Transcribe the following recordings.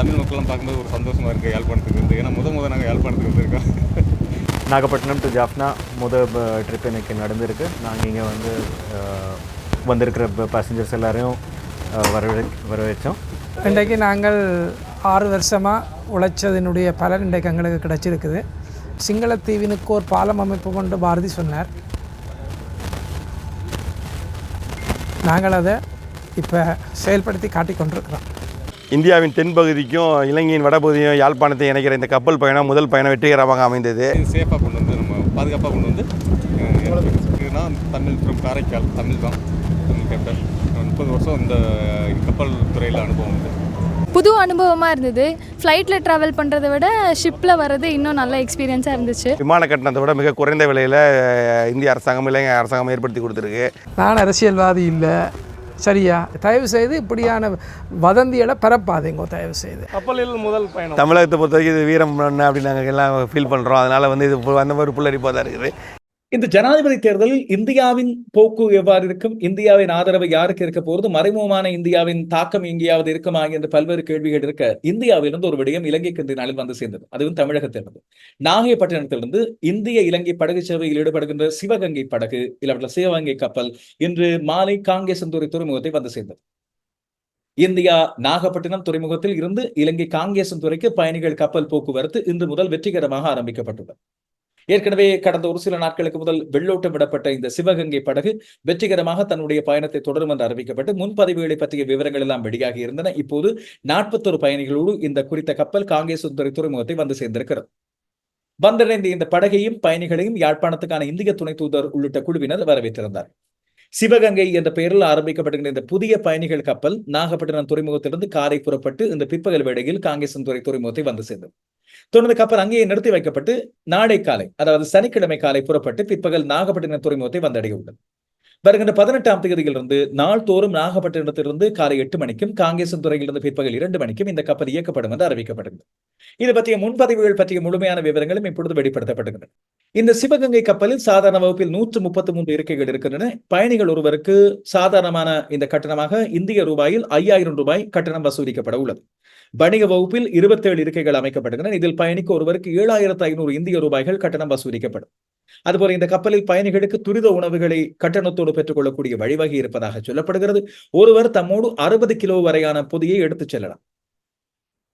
தமிழ் மக்கள்லாம் பார்க்கும்போது ஒரு சந்தோஷமாக இருக்குது யாழ்ப்பாணத்துக்கு வந்து. ஏன்னா முத முத நாங்கள் யாழ்ப்பாணத்துக்கு வந்திருக்கோம். நாகப்பட்டினம் டு ஜாஃப்னா முத ட்ரிப் எனக்கு நடந்திருக்கு. நாங்கள் இங்கே வந்து வந்திருக்கிற பேசஞ்சர்ஸ் எல்லாரையும் வரவே வரவேற்றோம். இன்றைக்கு நாங்கள் ஆறு வருஷமாக உழைச்சதினுடைய பலன் இன்றைக்கு எங்களுக்கு கிடைச்சிருக்குது. சிங்களத்தீவினுக்கு ஒரு பாலம் அமைப்பு கொண்டு பாரதி சொன்னார். நாங்கள் அதை இப்போ செயல்படுத்தி காட்டிக் கொண்டிருக்கிறோம் இந்தியாவின் தென்பகுதிக்கும் இலங்கையின் வடபகுதியும் யாழ்ப்பாணத்தை இணைக்கிற இந்த கப்பல் பயணம் முதல் பயணம் வெற்றிகரமாக அமைந்தது. சேஃபாக கொண்டு வந்து நம்ம பாதுகாப்பாக கொண்டு வந்து தமிழ் from காரைக்கால் தமிழ் தான் தமிழ் கேப்டன் முப்பது வருஷம் இந்த கப்பல் துறையில் அனுபவம் உண்டு. புது அனுபவமாக இருந்தது. ஃப்ளைட்டில் ட்ராவல் பண்ணுறதை விட ஷிப்பில் வர்றது இன்னும் நல்ல எக்ஸ்பீரியன்ஸாக இருந்துச்சு. விமான கட்டணத்தை விட மிக குறைந்த விலையில் இந்திய அரசாங்கம் இலங்கை அரசாங்கம் ஏற்படுத்தி கொடுத்துருக்கு. நான் அரசியல்வாதி இல்லை. சரியா? தயவு செய்து இப்படியான வதந்திகளை பரப்பாதீங்க தயவு செய்து கப்பலில் முதல் பயணம். தமிழகத்தை பொறுத்த வரைக்கும் இது வீரம் அப்படின்னு நாங்கள் எல்லாம் ஃபீல் பண்ணுறோம் அதனால் வந்து இது அந்த மாதிரி புல்லரிப்பாக தான் இருக்குது. இந்த ஜனாதிபதி தேர்தலில் இந்தியாவின் போக்கு எவ்வாறு இருக்கும்? இந்தியாவின் ஆதரவு யாருக்கு இருக்க போகிறது மறைமுகமான இந்தியாவின் தாக்கம் எங்கேயாவது இருக்குமா என்று பல்வேறு கேள்விகள் இருக்க இந்தியாவிலிருந்து ஒரு விடயம் இலங்கைக்கு இந்த நாளில் வந்து சேர்ந்தது. அதுவும் தமிழகத்திலிருந்து. நாகைப்பட்டினத்திலிருந்து இந்திய இலங்கை படகு சேவையில் ஈடுபடுகின்ற சிவகங்கை படகு இல்லாவிட்ட சிவகங்கை கப்பல் இன்று மாலை காங்கேசந்தூரை துறைமுகத்தை வந்து சேர்ந்தது. இந்தியா நாகப்பட்டினம் துறைமுகத்தில் இருந்து இலங்கை காங்கேசன்துறைக்கு பயணிகள் கப்பல் போக்குவரத்து இன்று முதல் வெற்றிகரமாக ஆரம்பிக்கப்பட்டுள்ளது. ஏற்கனவே கடந்த ஒரு சில நாட்களுக்கு முதல் வெள்ளோட்டம் விடப்பட்ட இந்த சிவகங்கை படகு வெற்றிகரமாக தன்னுடைய பயணத்தை தொடரும் என்று அறிவிக்கப்பட்டு முன்பதிவுகளை பற்றிய விவரங்கள் எல்லாம் வெளியாகி இருந்தன. இப்போது நாற்பத்தொரு பயணிகளோடு இந்த குறித்த கப்பல் காங்கேசுந்தரி துறைமுகத்தை வந்து சேர்ந்திருக்கிறது. வந்தடைந்த இந்த படகையும் பயணிகளையும் யாழ்ப்பாணத்துக்கான இந்திய துணை தூதர் உள்ளிட்ட குழுவினர் வரவேற்றிருந்தார். சிவகங்கை என்ற பெயரில் ஆரம்பிக்கப்படுகிற இந்த புதிய பயணிகள் கப்பல் நாகப்பட்டினம் துறைமுகத்திலிருந்து காரை புறப்பட்டு இந்த பிற்பகல் வேளையில் காங்கேசன்துறை துறைமுகத்தை வந்து சேர்ந்தது. தொடர்ந்து கப்பல் அங்கேயே நிறுத்தி வைக்கப்பட்டு நாளை காலை அதாவது சனிக்கிழமை காலை புறப்பட்டு பிற்பகல் நாகப்பட்டினம் துறைமுகத்தை வந்தடைய உள்ளது. வருகின்ற பதினெட்டாம் தேதியிலிருந்து நாள்தோறும் நாகப்பட்டினத்திலிருந்து காலை எட்டு மணிக்கும் காங்கேசன் துறையிலிருந்து பிற்பகல் இரண்டு மணிக்கும் இந்த கப்பல் இயக்கப்படும் என்று அறிவிக்கப்பட்டது இது பற்றிய முன்பதிவுகள் பற்றிய முழுமையான விவரங்களும் இப்பொழுது வெளிப்படுத்தப்படுகின்றன. இந்த சிவகங்கை கப்பலில் சாதாரண வகுப்பில் நூற்று முப்பத்தி மூன்று இருக்கைகள் இருக்கின்றன. பயணிகள் ஒருவருக்கு சாதாரணமான இந்த கட்டணமாக இந்திய ரூபாயில் ஐயாயிரம் ரூபாய் கட்டணம் வசூலிக்கப்பட உள்ளது. வணிக வகுப்பில் இருபத்தேழு இருக்கைகள் அமைக்கப்படுகின்றன. இதில் பயணிக்க ஒருவருக்கு ஏழாயிரத்து ஐநூறு இந்திய ரூபாய்கள் கட்டணம் வசூலிக்கப்படும். அதுபோல இந்த கப்பலில் பயணிகளுக்கு துரித உணவுகளை கட்டணத்தோடு பெற்றுக்கொள்ளக்கூடிய வழிவகை இருப்பதாக சொல்லப்படுகிறது. ஒருவர் தம்மோடு அறுபது கிலோ வரையான பொதியை எடுத்துச் செல்லலாம்.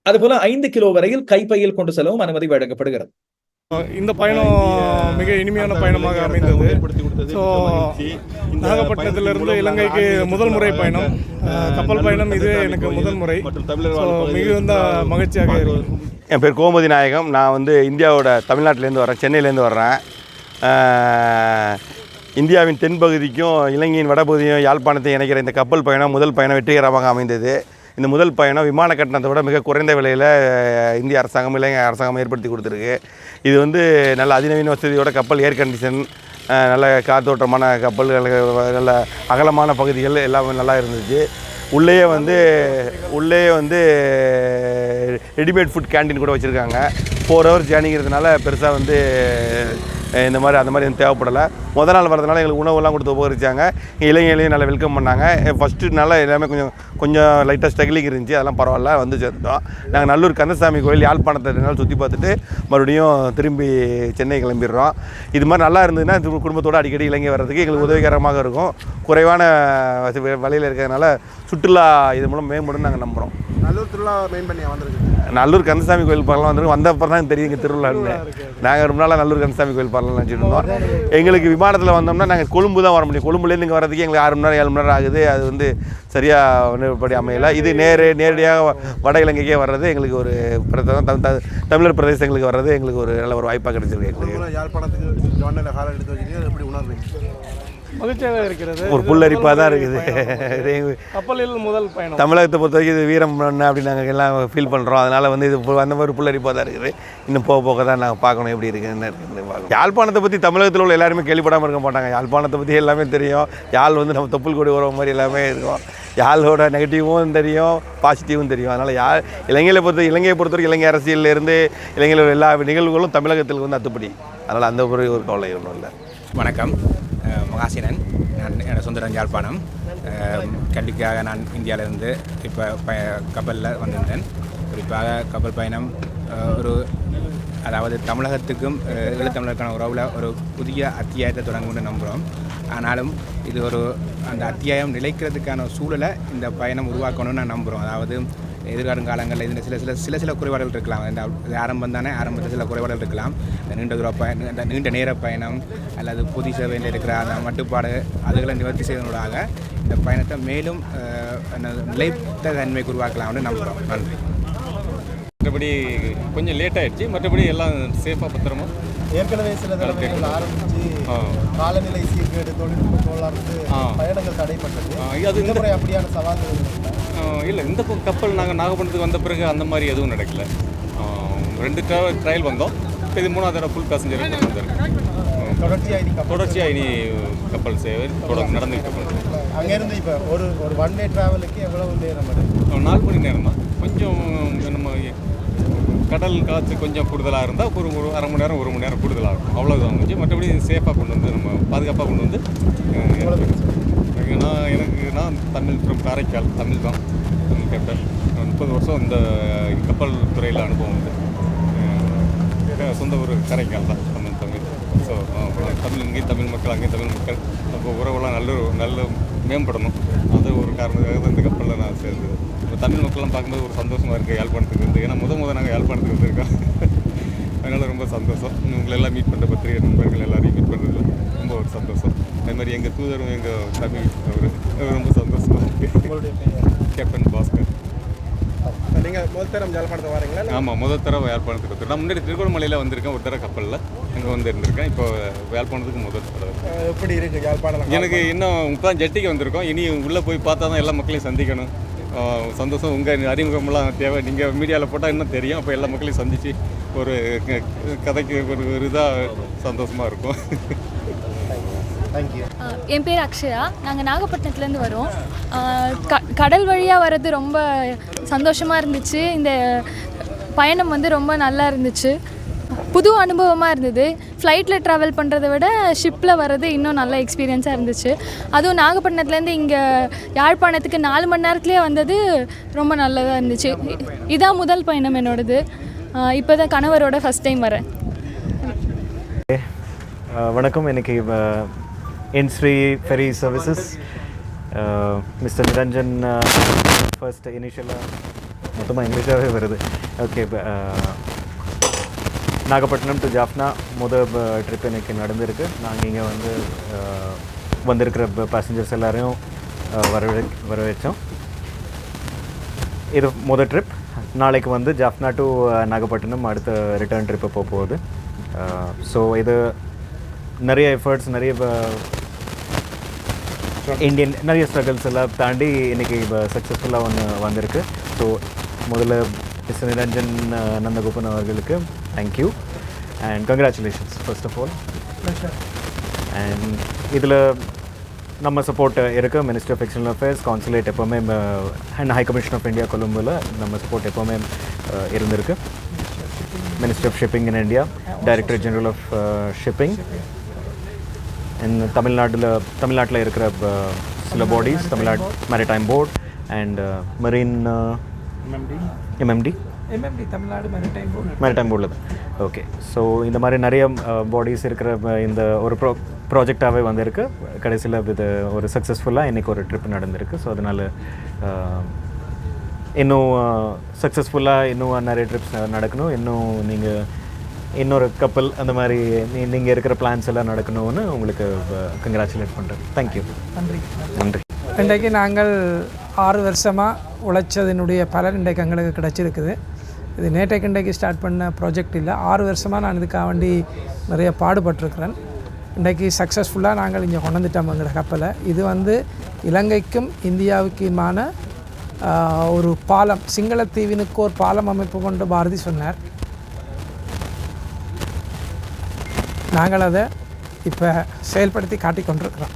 அதுபோல ஐந்து கிலோ வரையில் கைப்பையில் கொண்டு செல்லவும் அனுமதி வழங்கப்படுகிறது. இந்த பயணம் மிக இனிமையான பயணமாக அமைந்தது. ஸோ நாகப்பட்டினத்திலிருந்து இலங்கைக்கு முதல் முறை பயணம். கப்பல் பயணம் இது எனக்கு முதல் முறை. ஸோ மிகுந்த மகிழ்ச்சியாக இருக்கு. என் பேர் கோமதி நாயகம். நான் வந்து இந்தியாவோட தமிழ்நாட்டிலேருந்து வரேன் சென்னையிலேருந்து வர்றேன். இந்தியாவின் தென்பகுதிக்கும் இலங்கையின் வடபகுதியும் யாழ்ப்பாணத்தை இணைக்கிற இந்த கப்பல் பயணம் முதல் பயணம் வெற்றிகரமாக அமைந்தது. இந்த முதல் பயணம் விமான கட்டணத்தை விட மிக குறைந்த விலையில் இந்திய அரசாங்கம் இலங்கை அரசாங்கம் ஏற்படுத்தி கொடுத்துருக்கு. இது வந்து நல்ல அதிநவீன வசதியோட கப்பல் ஏர் கண்டிஷன் நல்ல காத்தோட்டமான கப்பல் நல்ல- அகலமான பகுதிகள் எல்லாமே நல்லா இருந்துச்சு. உள்ளேயே வந்து உள்ளேயே வந்து ரெடிமேட் ஃபுட் கேண்டீன் கூட வச்சுருக்காங்க. ஃபோர் ஹவர்ஸ் ஜேர்னிங்கிறதுனால பெருசாக வந்து இந்த மாதிரி அந்த மாதிரி எதுவும் தேவைப்படலை. முத நாள் வரதுனால எங்களுக்கு உணவெல்லாம் கொடுத்து உபகரிச்சாங்க. இளைஞர்களையும் நல்லா வெல்கம் பண்ணாங்க. ஃபஸ்ட்டு நல்லா எல்லாமே கொஞ்சம் கொஞ்சம் லைட்டாக ஸ்ட்ரகிளிங் இருந்துச்சு. அதெல்லாம் பரவாயில்ல வந்து சேர்ந்தோம் நாங்கள் நல்லூர் கந்தசாமி கோயில் யாழ்ப்பாணத்தை ரெண்டு நாள் சுற்றி பார்த்துட்டு மறுபடியும் திரும்பி சென்னை கிளம்பிடுறோம். இது மாதிரி நல்லா இருந்ததுன்னா குடும்பத்தோடு அடிக்கடி இலங்கை வர்றதுக்கு எங்களுக்கு உதவிகரமாக இருக்கும். குறைவான வசதி வழியில் இருக்கிறதுனால சுற்றுலா இது மூலம் மேம்படும் நாங்கள் நம்புகிறோம் நல்லூர் திருவிழா மெயின் வந்திருக்கு நல்லூர் கந்தசாமி கோயில் பார்க்கலாம் வந்துருக்கோம் வந்த அப்புறம் தான் தெரியும் இங்கே திருவிழான்னு நாங்கள் ரொம்ப நாளாக நல்லூர் கந்தசாமி கோயில் பார்க்கலாம் நினச்சிட்டு எங்களுக்கு விமானத்தில் வந்தோம்னா நாங்கள் கொழும்பு தான் வர முடியும். கொழும்புலேருந்து இங்கே வரதுக்கு எங்களுக்கு ஆறு மணி நேரம் ஏழு மணி நேரம் ஆகுது. அது வந்து சரியாக ஒன்றுபடி அமையலை. இது நேரு நேரடியாக வட இலங்கைக்கே வர்றது எங்களுக்கு ஒரு தமிழர் பிரதேசங்களுக்கு வர்றது எங்களுக்கு ஒரு நல்ல ஒரு வாய்ப்பாக கிடைச்சிருக்கு எங்களுக்கு. மகிழ்ச்சியாக இருக்கிறது. ஒரு புல்லரிப்பாக தான் இருக்குது. கப்பலில் முதல் பயணம். தமிழகத்தை பொறுத்த வரைக்கும் இது வீரம் மண் அப்படின்னு நாங்கள் எல்லாம் ஃபீல் பண்ணுறோம் அதனால் வந்து இது அந்த மாதிரி புல்லரிப்பாக தான் இருக்குது. இன்னும் போக போக தான் நாங்கள் பார்க்கணும் எப்படி இருக்குது. என்ன இருக்குன்னு பார்க்கணும். யாழ்ப்பாணத்தை பற்றி தமிழகத்தில் உள்ள எல்லாருமே கேள்விப்படாமல் இருக்க மாட்டாங்க. யாழ்ப்பாணத்தை பற்றி எல்லாமே தெரியும். யாழ் வந்து நம்ம தொப்புள் கொடி உறவு மாதிரி எல்லாமே இருக்கும். யாழோட நெகட்டிவும் தெரியும் பாசிட்டிவும் தெரியும். அதனால் யா இலங்கையை பொறுத்த இலங்கையை பொறுத்த வரைக்கும் இலங்கை அரசியல்ல இருந்து இலங்கையில் எல்லா நிகழ்வுகளும் தமிழகத்தில் வந்து அத்துப்படி. அதனால் அந்த ஒரு ஒரு கவலை ஒன்றும் இல்லை. வணக்கம். மகாசினன். நான் என்னோட சுந்தரம் யாழ்ப்பாணம். கல்விக்காக நான் இந்தியாவிலேருந்து இப்போ ப கப்பலில் வந்திருந்தேன். குறிப்பாக கப்பல் பயணம் ஒரு அதாவது தமிழகத்துக்கும் ஈழத்தமிழருக்கான உறவில் ஒரு புதிய அத்தியாயத்தை தொடங்கும்னு நம்புகிறோம் ஆனாலும் இது ஒரு அந்த அத்தியாயம் நிலைக்கிறதுக்கான சூழலை இந்த பயணம் உருவாக்கணும்னு நான் நம்புகிறோம் அதாவது எதிர்காலங்களில் இதில் சில சில சில சில குறைபாடுகள் இருக்கலாம். இந்த ஆரம்பம் தானே ஆரம்பத்தில் சில குறைபாடுகள் இருக்கலாம். இந்த நீண்ட தூர பயணம் இந்த நீண்ட நேர பயணம் அல்லது பொது சேவையில் இருக்கிற அந்த மட்டுப்பாடு அதுகளை நிவர்த்தி செய்வதனூடாக இந்த பயணத்தை மேலும் நிலைத்த தன்மைக்கு உருவாக்கலாம்னு நம்புகிறோம் நன்றி. மற்றபடி கொஞ்சம் லேட் ஆயிடுச்சு. மற்றபடி எல்லாம் சேஃபாக பத்திரமா? ஏற்கனவே சில தடவைகள் ஆரம்பிச்சு. காலநிலை சீர்கேடு தொழில்நுட்ப கோளாறு. பயணங்கள் தடைப்பட்டது. அது இந்த முறை அப்படியான சவால்கள்? இல்லை இந்த கப்பல் நாங்கள் நாகப்பட்டினத்துக்கு வந்த பிறகு அந்த மாதிரி எதுவும் நடக்கல. ரெண்டு ட்ராவல் ட்ரையல் வந்தோம். இப்போ இது மூணாவது தடவை ஃபுல் பேசஞ்சர் வந்திருக்கு தொடர்ச்சியாக இனி கப்பல் சேவை தொடர்ந்து நடந்துகிட்டு அங்கேருந்து இப்போ ஒரு ஒரு ஒன் டே டிராவலுக்கு எவ்வளவு நேரம் எடுக்கும்? நாலு மணி நேரம் தான் கொஞ்சம் நம்ம கடல் காற்று கொஞ்சம் கூடுதலாக இருந்தால் ஒரு ஒரு அரை மணி நேரம் ஒரு மணி நேரம் கூடுதலாக இருக்கும். அவ்வளோதான் கொஞ்சம் மற்றபடி சேஃபாக கொண்டு வந்து நம்ம பாதுகாப்பாக கொண்டு வந்து அஹ், நான் தமிழ் ஃப்ரம் காரைக்கால் தமிழ் தான். தமிழ் கேப்டன் முப்பது வருஷம் இந்த கப்பல் துறையில் அனுபவம் உண்டு. சொந்த ஊர் காரைக்கால் தான் தமிழ் தமிழ். ஸோ தமிழ் இங்கேயும் தமிழ் மக்கள் அங்கேயும் தமிழ் மக்கள். அப்போ உறவெல்லாம் நல்ல நல்ல மேம்படணும். அது ஒரு காரணத்துக்காக தான் இந்த கப்பலில் நான் சேர்ந்தது. இப்போ தமிழ் மக்கள்லாம் பார்க்கும்போது ஒரு சந்தோஷமாக இருக்குது யாழ்ப்பாணத்துக்கு வந்து. ஏன்னா முத முத நாங்கள் யாழ்ப்பாணத்துக்கு வந்திருக்கோம். அதனால் ரொம்ப சந்தோஷம். உங்களை எல்லாம் மீட் பண்ணுற பத்திரிகை நண்பர்கள் எல்லாரையும் மீட் பண்ணுறதுல ரொம்ப ஒரு சந்தோஷம். அதே மாதிரி எங்கள் தூதரும் எங்கள் தமிழ் அவர் ரொம்ப சந்தோஷமாக இருக்குது கேப்டன் பாஸ்கர். நீங்கள் முதல் தரம் ஜலப்பாணத்தை வரீங்களா ஆமாம் முதல் தடவை யாழ்ப்பாணத்துக்கு நான் முன்னாடி திருகோணமலையில் வந்திருக்கேன் ஒரு தடவை கப்பலில். அங்கே வந்து இருந்திருக்கேன் இப்போ யாழ்ப்பாணத்துக்கு முதல் தடவை. எப்படி இருக்கு யாழ்ப்பாணம்? எனக்கு இன்னும் இப்போ தான் ஜட்டிக்கு வந்திருக்கோம். இனி உள்ளே போய் பார்த்தா தான் எல்லா மக்களையும் சந்திக்கணும். சந்தோஷம். உங்கள் அறிமுகமெல்லாம் தேவை. நீங்கள் மீடியாவில் போட்டால் இன்னும் தெரியும். அப்போ எல்லா மக்களையும் சந்தித்து ஒரு கதைக்கு ஒரு ஒரு இதாக சந்தோஷமாக இருக்கும். என் பேர் அக்ஷயா. நாங்கள் நாகப்பட்டினத்துலேருந்து வரோம். க கடல் வழியாக வர்றது ரொம்ப சந்தோஷமாக இருந்துச்சு. இந்த பயணம் வந்து ரொம்ப நல்லா இருந்துச்சு. புது அனுபவமாக இருந்தது. ஃப்ளைட்டில் ட்ராவல் பண்ணுறதை விட ஷிப்பில் வர்றது இன்னும் நல்ல எக்ஸ்பீரியன்ஸாக இருந்துச்சு. அதுவும் நாகப்பட்டினத்துலேருந்து இங்கே யாழ்ப்பாணத்துக்கு நாலு மணி நேரத்துலேயே வந்தது ரொம்ப நல்லதாக இருந்துச்சு. இ- இதான் முதல் பயணம் என்னோடது. இப்போ தான் கணவரோட ஃபஸ்ட் டைம் வரேன். அஹ் in Sri என் Services. Ferry services mister Niranjan first இனிஷியலாக மொத்தமாக இங்கிலீஷாகவே வருது ஓகே நாகப்பட்டினம் டு ஜாஃப்னா முத ட்ரிப் எனக்கு நடந்திருக்கு நாங்கள் இங்கே வந்து வந்திருக்கிற பேசஞ்சர்ஸ் எல்லாரையும் வர வரவே வரவேற்றோம் இது முத ட்ரிப் நாளைக்கு வந்து ஜாஃப்னா டு நாகப்பட்டினம் அடுத்த ரிட்டர்ன் ட்ரிப்பு போக போகுது ஸோ இது நிறைய எஃபர்ட்ஸ் நிறைய இந்தியன் நிறைய ஸ்ட்ரகிள்ஸ் எல்லாம் தாண்டி இன்றைக்கி இப்போ சக்ஸஸ்ஃபுல்லாக ஒன்று வந்திருக்கு. ஸோ முதல்ல மிஸ்டர் நிரஞ்சன் நந்தகோபன் அவர்களுக்கு thank you and congratulations first of all and இதில் நம்ம சப்போர்ட் இருக்குது ministry of external affairs consulate எப்போவுமே and high commission of India கொழும்புல நம்ம சப்போர்ட் எப்போவுமே இருந்திருக்கு. Ministry of shipping in India director general of shipping தமிழ்நாட்டில் தமிழ்நாட்டில் இருக்கிற சில bodies Tamil Nadu maritime board and marine MMD MMD Tamil Nadu maritime board maritime போர்டில் தான். ஓகே ஸோ இந்த மாதிரி நிறைய பாடிஸ் இருக்கிற அஹ், இந்த ஒரு ப்ரோ ப்ராஜெக்டாகவே வந்திருக்கு. கடைசியில் இது ஒரு சக்ஸஸ்ஃபுல்லாக இன்றைக்கி ஒரு ட்ரிப் நடந்திருக்கு. ஸோ அதனால் இன்னும் சக்ஸஸ்ஃபுல்லாக இன்னும் நிறைய ட்ரிப்ஸ் நடக்கணும். இன்னும் நீங்கள் இன்னொரு கப்பல் அந்த மாதிரி நீங்கள் இருக்கிற பிளான்ஸ் எல்லாம் நடக்கணும்னு உங்களுக்கு கங்க்ராச்சுலேட் பண்ணுறேன் தேங்க்யூ நன்றி. நன்றி. இன்றைக்கு நாங்கள் ஆறு வருஷமாக உழைச்சதினுடைய பலன் இன்றைக்கு எங்களுக்கு கிடச்சிருக்குது. இது நேற்றைக்கு இன்றைக்கு ஸ்டார்ட் பண்ண ப்ராஜெக்ட் இல்லை. ஆறு வருஷமாக நான் இதுக்காக வேண்டி நிறைய பாடுபட்டிருக்கிறேன். இன்றைக்கு சக்ஸஸ்ஃபுல்லாக நாங்கள் இங்கே கொண்டு வந்துட்டோம் எங்களோட கப்பலை இது வந்து இலங்கைக்கும் இந்தியாவுக்குமான ஒரு பாலம் சிங்களத்தீவினுக்கு ஒரு பாலம் அமைப்பு கொண்டு பாரதி சொன்னார். நாங்கள் அதை இப்போ செயல்படுத்தி காட்டிக் கொண்டிருக்கிறோம்.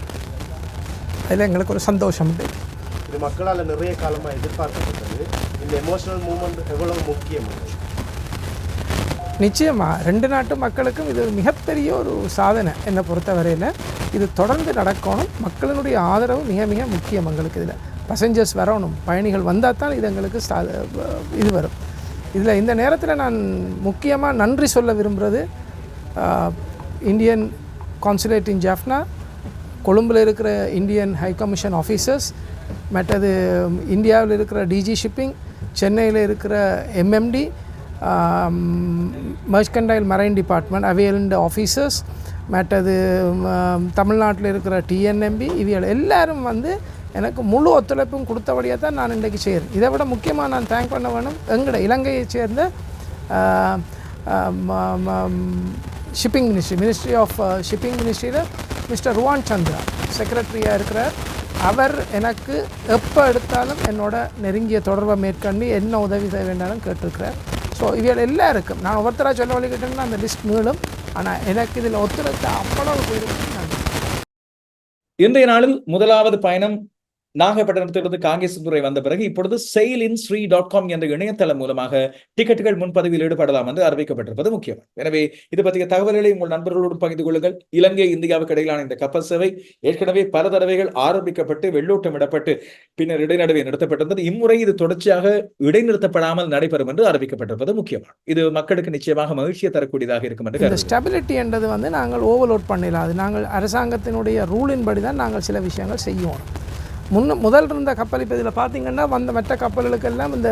அதில் எங்களுக்கு ஒரு சந்தோஷம் உண்டு. இது மக்களால் நிறைய காலமாக எதிர்பார்க்கப்பட்டது. இந்த எமோஷனல் மூமெண்ட் எவ்வளவு முக்கியம்? நிச்சயமாக ரெண்டு நாட்டு மக்களுக்கும் இது ஒரு மிகப்பெரிய ஒரு சாதனை. என்னை பொறுத்தவரையில் இது தொடர்ந்து நடக்கணும். மக்களினுடைய ஆதரவு மிக மிக முக்கியம் எங்களுக்கு இதில். பசஞ்சர்ஸ் வரணும். பயணிகள் வந்தால் தான் இது எங்களுக்கு சா இது வரும். இதில் இந்த நேரத்தில் நான் முக்கியமாக நன்றி சொல்ல விரும்புகிறது. இந்தியன் கான்சுலேட் இன் ஜாஃப்னா கொழும்பில் இருக்கிற இந்தியன் ஹை கமிஷன் ஆஃபீஸர்ஸ் மற்றது இந்தியாவில் இருக்கிற டிஜி ஷிப்பிங் சென்னையில் இருக்கிற எம்எம்டி மர்ச்கண்டைல் மரைன் டிபார்ட்மெண்ட் அவையலண்ட் ஆஃபீஸர்ஸ் மற்றது தமிழ்நாட்டில் இருக்கிற டிஎன்எம்பி இவைகள் எல்லாரும் வந்து எனக்கு முழு ஒத்துழைப்பும் கொடுத்தபடியாக தான் நான் இன்றைக்கு செய்கிறேன் இதை விட முக்கியமாக நான் தேங்க் பண்ண வேணும் எங்கட இலங்கையை சேர்ந்த shipping ministry ministry of shipping மினிஸ்ட்ரியில் mister Ruwan Chandra செக்ரட்டரியாக இருக்கிறார். அவர் எனக்கு எப்போ எடுத்தாலும் என்னோட நெருங்கிய தொடர்பை மேற்கொண்டு என்ன உதவி செய்ய வேண்டாலும் கேட்டிருக்கிறார். ஸோ இவைகள் எல்லாருக்கும் நான் ஒவ்வொருத்தராக சொல்ல வழிகிட்டேன்னா அந்த லிஸ்ட் நீளும் ஆனால் எனக்கு இதில் ஒத்துழைத்த அவ்வளவு பேருக்கு இன்றைய நாளில் முதலாவது பயணம் நாகப்பட்டினத்திலிருந்து காங்கேசத்துறை வந்த பிறகு இப்பொழுது செயல் இன் ஸ்ரீ டாட் காம் என்ற இணையதளம் மூலமாக டிக்கெட்டுகள் முன்பதிவில் ஈடுபடலாம் என்று அறிவிக்கப்பட்டிருப்பது முக்கியம். எனவே இது பற்றிய தகவல்களை உங்கள் நண்பர்களோடு பகிர்ந்து கொள்ளுங்கள். இலங்கை இந்தியாவுக்கு இடையிலான இந்த கப்பல் சேவை ஏற்கனவே பல தடவைகள் ஆரம்பிக்கப்பட்டு வெள்ளோட்டமிடப்பட்டு பின்னர் இடைநடுவே நிறுத்தப்பட்டிருந்தது. இம்முறை இது தொடர்ச்சியாக இடைநிறுத்தப்படாமல் நடைபெறும் என்று அறிவிக்கப்பட்டிருப்பது முக்கியமான இது மக்களுக்கு நிச்சயமாக மகிழ்ச்சியை தரக்கூடியதாக இருக்கும் என்று. ஸ்டெபிலிட்டி என்றது வந்து நாங்கள் ஓவர்லோட் பண்ணிடலாம் அது நாங்கள் அரசாங்கத்தினுடைய ரூலின் படி தான் நாங்கள் சில விஷயங்கள் செய்யணும் முன்ன முதல் இருந்த கப்பல் இப்போ இதில் பார்த்தீங்கன்னா வந்த மற்ற கப்பல்களுக்கெல்லாம் இந்த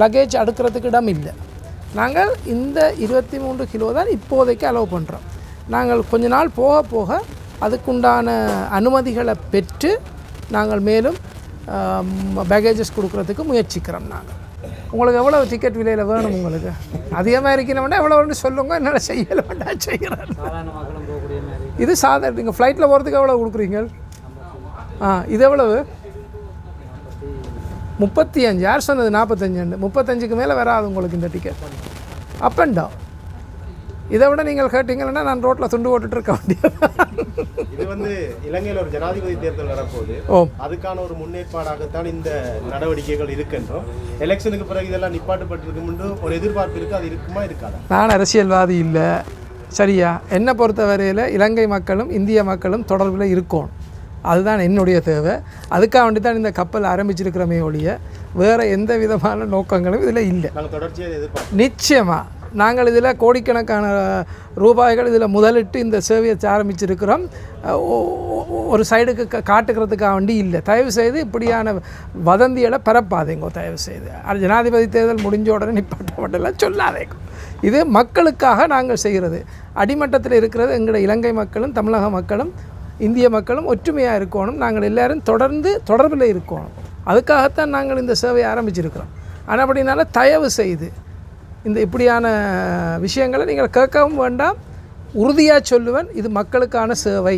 லக்கேஜ் அடுக்கிறதுக்கு இடம் இல்லை. நாங்கள் இந்த இருபத்தி மூன்று கிலோ தான் இப்போதைக்கு அலோவ் பண்ணுறோம் நாங்கள் கொஞ்ச நாள் போக போக அதுக்குண்டான அனுமதிகளை பெற்று நாங்கள் மேலும் பேகேஜஸ் கொடுக்குறதுக்கு முயற்சிக்கிறோம் நாங்கள். உங்களுக்கு எவ்வளோ டிக்கெட் விலையில் வேணும் உங்களுக்கு? அதிகமாக இருக்கணும்னா எவ்வளோன்னு சொல்லுங்க என்னால் செய்யலை வேண்டாம் செய்கிறேன் இது சாதாரண நீங்கள் ஃப்ளைட்டில் போகிறதுக்கு எவ்வளோ கொடுக்குறீங்க? ஆ இது எவ்வளவு? முப்பத்தி அஞ்சு. யார் சொன்னது நாற்பத்தஞ்சு முப்பத்தஞ்சுக்கு மேலே வராது உங்களுக்கு இந்த டிக்கெட் அப் அண்ட் டவுன் இதை விட நீங்கள் கேட்டீங்கன்னா நான் ரோட்டில் துண்டு போட்டுட்டு இருக்க வேண்டியது. இது வந்து இலங்கையில் ஒரு ஜனாதிபதி தேர்தல் வரப்போகுது ஓ. அதுக்கான ஒரு முன்னேற்பாடாகத்தான் இந்த நடவடிக்கைகள் இருக்கின்றோம். எலெக்ஷனுக்கு பிறகு இதெல்லாம் நிப்பாட்டப்பட்டிருக்கும் என்று ஒரு எதிர்பார்ப்பு இருக்கு? அது இருக்குமா? இருக்காதா? நான் அரசியல்வாதி இல்லை. சரியா? என்னை பொறுத்தவரையில் இலங்கை மக்களும் இந்திய மக்களும் தொடர்பில் இருக்கணும். அதுதான் என்னுடைய தேவை. அதுக்காக வேண்டி தான் இந்த கப்பல் ஆரம்பிச்சிருக்கிறமே ஒழிய வேறு எந்த விதமான நோக்கங்களும் இதில் இல்லை. நிச்சயமாக நாங்கள் இதில் கோடிக்கணக்கான ரூபாய்கள் இதில் முதலிட்டு இந்த சேவையை ஆரம்பிச்சிருக்கிறோம். ஒரு சைடுக்கு காட்டுக்கிறதுக்காக வேண்டி இல்லை. தயவு செய்து இப்படியான வதந்திகளை பரப்பாதீங்க தயவு செய்து அது ஜனாதிபதி தேர்தல் முடிஞ்ச உடனே நிப்பாட்டப்பட்டெல்லாம் சொல்லாதேங்க. இது மக்களுக்காக நாங்கள் செய்கிறது. அடிமட்டத்தில் இருக்கிறது எங்களுடைய இலங்கை மக்களும் தமிழக மக்களும். இந்திய மக்களும் ஒற்றுமையாக இருக்கணும். நாங்கள் எல்லோரும் தொடர்ந்து தொடர்பில் இருக்கணும். அதுக்காகத்தான் நாங்கள் இந்த சேவையை ஆரம்பிச்சிருக்கிறோம். ஆனால் அப்படினால தயவு செய்து இந்த இப்படியான விஷயங்களை நீங்கள் கேட்கவும் வேண்டாம். உறுதியாக சொல்லுவேன் இது மக்களுக்கான சேவை.